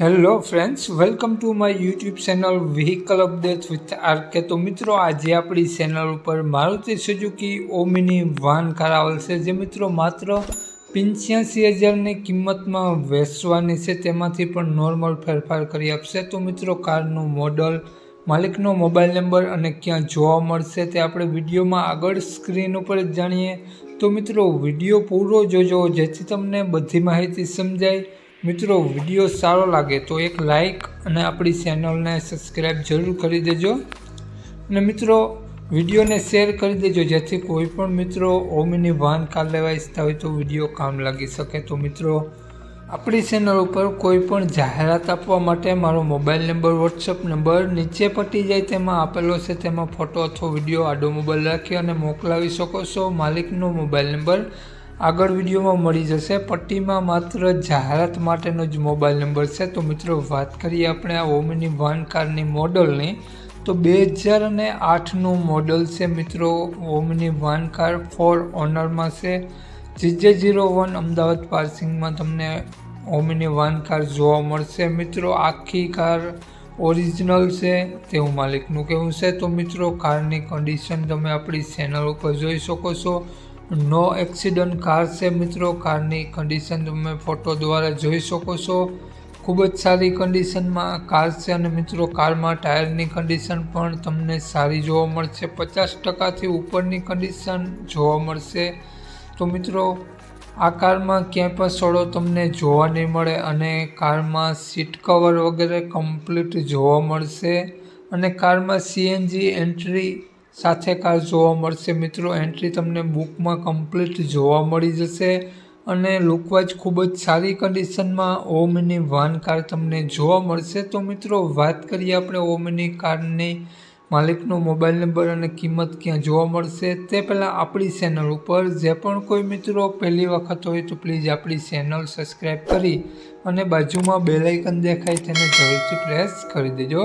Hello friends welcome to my YouTube channel vehicle update with R K તો મિત્રો, આજે આપણી ચેનલ ઉપર Maruti Suzuki omni van car આવેલ છે, જે મિત્રો માત્ર પંચ્યાસી હજારની કિંમતમાં વેચવાની છે. તેમાંથી પણ નોર્મલ ફેરફાર કરી આપશે. તો મિત્રો કારનું મોડલ માલિકનો મોબાઈલ નંબર અને ક્યાં જોવા મળશે તે આપણે વિડીયોમાં આગળ સ્ક્રીન ઉપર જ જાણીએ. તો મિત્રો, વીડિયો પૂરો જોજો, જેથી તમને બધી માહિતી સમજાય. મિત્રો વીડિયો સારો લાગે તો એક લાઈક અને આપણી ચેનલને સબસ્ક્રાઈબ જરૂર કરી દેજો. અને મિત્રો વિડીયોને શેર કરી દેજો, જેથી કોઈ પણ મિત્રો ઓમીની વાહન કાર લેવા ઈચ્છતા હોય તો વીડિયો કામ લાગી શકે. તો મિત્રો, આપણી ચેનલ ઉપર કોઈ પણ જાહેરાત આપવા માટે મારો મોબાઈલ નંબર વોટ્સઅપ નંબર નીચે પટી જાય તેમાં આપેલો છે. તેમાં ફોટો અથવા વીડિયો આડો મોબાઈલ રાખી અને મોકલાવી શકો છો. માલિકનો મોબાઈલ નંબર આગળ વિડીયોમાં મળી જશે. પટ્ટીમાં માત્ર જાહેરાત માટેનો જ મોબાઈલ નંબર છે. તો મિત્રો, વાત કરીએ આપણે આ ઓમિની વાન કારની મોડલની. તો બે હજાર અને આઠનું મોડલ છે મિત્રો ઓમિની વાન કાર ફોર ઓનરમાં છે. જીજે જીરો વન અમદાવાદ પાર્સિંગમાં તમને ઓમિની વાન કાર જોવા મળશે. મિત્રો, આખી કાર ઓરિજિનલ છે તેવું માલિકનું કહેવું છે. તો મિત્રો, કારની કન્ડિશન તમે આપણી ચેનલ ઉપર જોઈ શકો છો. નો એક્સિડન્ટ કાર છે મિત્રો. કારની કન્ડિશન તમે ફોટો દ્વારા જોઈ શકો છો. ખૂબ જ સારી કન્ડિશનમાં કાર છે અને મિત્રો કારમાં ટાયરની કન્ડિશન પણ તમને સારી જોવા મળશે. પચાસ ટકાથી ઉપરની કન્ડિશન જોવા મળશે. તો મિત્રો, આ કારમાં ક્યાંય પણ સડો તમને જોવા નહીં મળે અને કારમાં સીટ કવર વગેરે કમ્પ્લીટ જોવા મળશે. અને કારમાં સીએનજી એન્ટ્રી સાથે કાર જોવા મળશે મિત્રો. એન્ટ્રી તમને બુકમાં કમ્પ્લીટ જોવા મળી જશે અને લુકવાઇઝ ખૂબ જ સારી કન્ડિશનમાં ઓમિની વાન કાર તમને જોવા મળશે. તો મિત્રો, વાત કરીએ આપણે ઓમિની કારની માલિકનો મોબાઈલ નંબર અને કિંમત ક્યાં જોવા મળશે. તે પહેલાં આપણી ચેનલ ઉપર જે પણ કોઈ મિત્રો પહેલી વખત હોય તો પ્લીઝ આપણી ચેનલ સબસ્ક્રાઈબ કરી અને બાજુમાં બેલાઇકન દેખાય તેને જરૂરથી પ્રેસ કરી દેજો.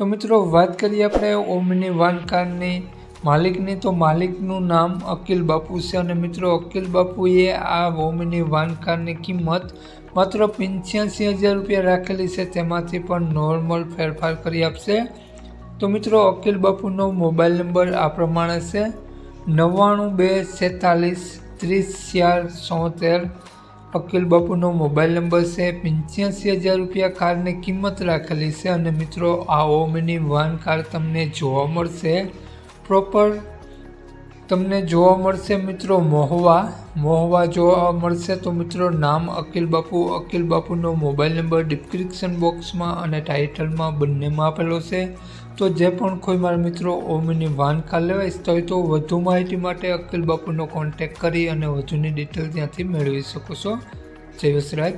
તો મિત્રો વાત કરીએ આપણે ઓમની વાન કારની માલિકની તો માલિકનું નામ અકિલ બાપુ છે અને મિત્રો અકિલ બાપુએ આ ઓમની વાન કારની કિંમત માત્ર પંચ્યાસી હજાર રૂપિયા રાખેલી છે. તેમાંથી પણ નોર્મલ ફેરફાર કરી આપશે. તો મિત્રો અકિલ બાપુનો મોબાઈલ નંબર આ પ્રમાણે છે. નવ્વાણું બે છેતાલીસ ત્રીસ ચાર સોતેર અકિલ બાપુનો મોબાઈલ નંબર છે પંચ્યાસી હજાર રૂપિયા કારની કિંમત રાખેલી છે અને મિત્રો, આ ઓમિની વાન કાર તમને જોવા મળશે. પ્રોપર તમને જોવા મળશે મિત્રો મોહવા. મોહવા જોવા મળશે તો મિત્રો નામ અકિલ બાપુ. અકિલ બાપુનો મોબાઈલ નંબર ડિસ્ક્રિપ્શન બોક્સમાં અને ટાઇટલમાં બંનેમાં આપેલો છે. તો જે પણ કોઈ મારા મિત્રો ઓમીની વાન કાર લેવા તો તો વધુ માહિતી માટે અકિલ બાપુનો કોન્ટેક કરી અને વધુની ડિટેલ ત્યાંથી મેળવી શકો છો. જય વસરાજ.